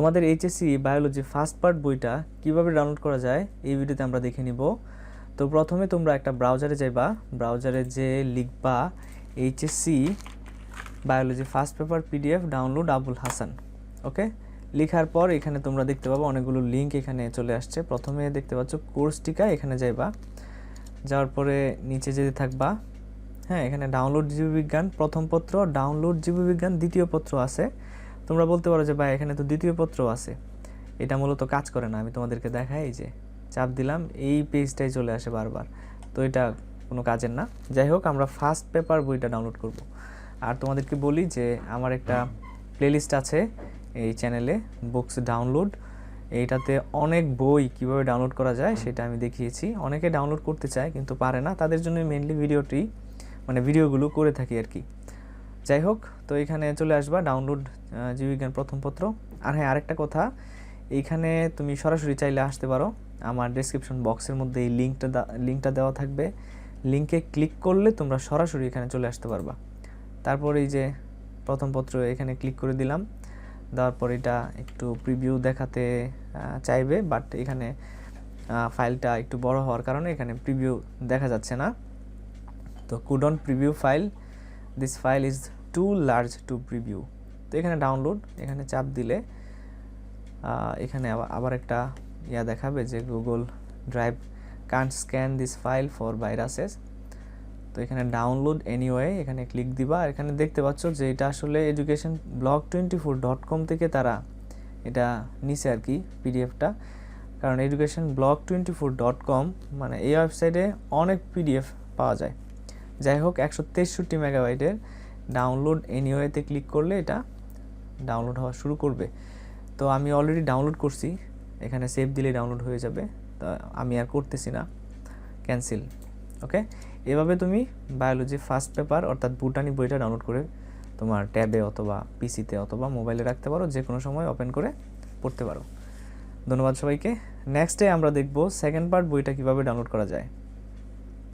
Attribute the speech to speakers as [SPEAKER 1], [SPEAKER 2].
[SPEAKER 1] তোমাদের HSC biology first part বইটা কীভাবে ডাউনলোড করা যায় এই ভিডিওতে আমরা দেখে নিব। তো প্রথমে তোমরা একটা ব্রাউজারে যাইবা। ব্রাউজারে যে লিখবা HSC biology first paper PDF download Abul Hasan okay লেখার পর এখানে তোমরা দেখতে পাবো অনেকগুলো লিঙ্ক এখানে চলে আসছে। প্রথমে দেখতে পাচ্ছ কোর্স টিকা, এখানে যাইবা। যাওয়ার পরে নিচে যেতে থাকবা। হ্যাঁ এখানে ডাউনলোড জীববিজ্ঞান প্রথম পত্র ডাউনলোড জীববিজ্ঞান দ্বিতীয় পত্র আছে। তোমরা বলতে পারো যে, ভাই, এখানে তো দ্বিতীয় পত্র আছে। এটা মূলত কাজ করে না। আমি তোমাদেরকে দেখাই যে, চাপ দিলাম, এই পেজটাই চলে আসে বারবার। তো এটা কোনো কাজের না। যাই হোক, আমরা ফার্স্ট পেপার বইটা ডাউনলোড করব। আর তোমাদেরকে বলি যে, আমার একটা প্লেলিস্ট আছে এই চ্যানেলে বুকস ডাউনলোড এইটাতে অনেক বই কীভাবে ডাউনলোড করা যায় সেটা আমি দেখিয়েছি। অনেকে ডাউনলোড করতে চায়, কিন্তু পারে না। তাদের জন্য মেনলি ভিডিওটি মানে ভিডিওগুলো করে থাকি আর কি। যাই হোক, তো এখানে চলে আসবা ডাউনলোড জীববিজ্ঞান প্রথম পত্র। আর হ্যাঁ আরেকটা কথা এইখানে তুমি সরাসরি চাইলে আসতে পারো। আমার ডেসক্রিপশন বক্সের মধ্যে এই লিঙ্কটা লিঙ্কটা দেওয়া থাকবে। লিঙ্কে ক্লিক করলে তোমরা সরাসরি এখানে চলে আসতে পারবা। তারপর এই যে প্রথম পত্র, এখানে ক্লিক করে দিলাম। দেওয়ার পর এটা একটু প্রিভিউ দেখাতে চাইবে বাট এখানে ফাইলটা একটু বড় হওয়ার কারণে এখানে প্রিভিউ দেখা যাচ্ছে না। তো couldn't preview file this file is too large to preview তো এখানে ডাউনলোড এখানে চাপ দিলে এখানে আবার একটা ইয়া দেখাবে যে Google Drive can't scan this file for viruses তো এখানে ডাউনলোড এনিওয়ে এখানে ক্লিক দিবা। এখানে দেখতে পাচ্ছ যে এটা আসলে education blog twenty four dot com থেকে তারা এটা নিছে আর কি পিডিএফটা কারণ education blog twenty four dot com মানে এই ওয়েবসাইটে অনেক পিডিএফ পাওয়া যায়। যাই হোক, একশো তেষট্টি মেগাবাইটের ডাউনলোড এনিওয়েতে ক্লিক করলে এটা ডাউনলোড হওয়া শুরু করবে। তো আমি অলরেডি ডাউনলোড করছি, এখানে সেভ দিলে ডাউনলোড হয়ে যাবে। তা আমি আর করতেছি না ক্যান্সেল ওকে এভাবে তুমি বায়োলজি ফার্স্ট পেপার অর্থাৎ বুটানি বইটা ডাউনলোড করে তোমার ট্যাবে অথবা পিসিতে অথবা মোবাইলে রাখতে পারো যে কোনো সময় ওপেন করে পড়তে পারো। ধন্যবাদ সবাইকে। নেক্সট ডে আমরা দেখব সেকেন্ড পার্ট বইটা কীভাবে ডাউনলোড করা যায়।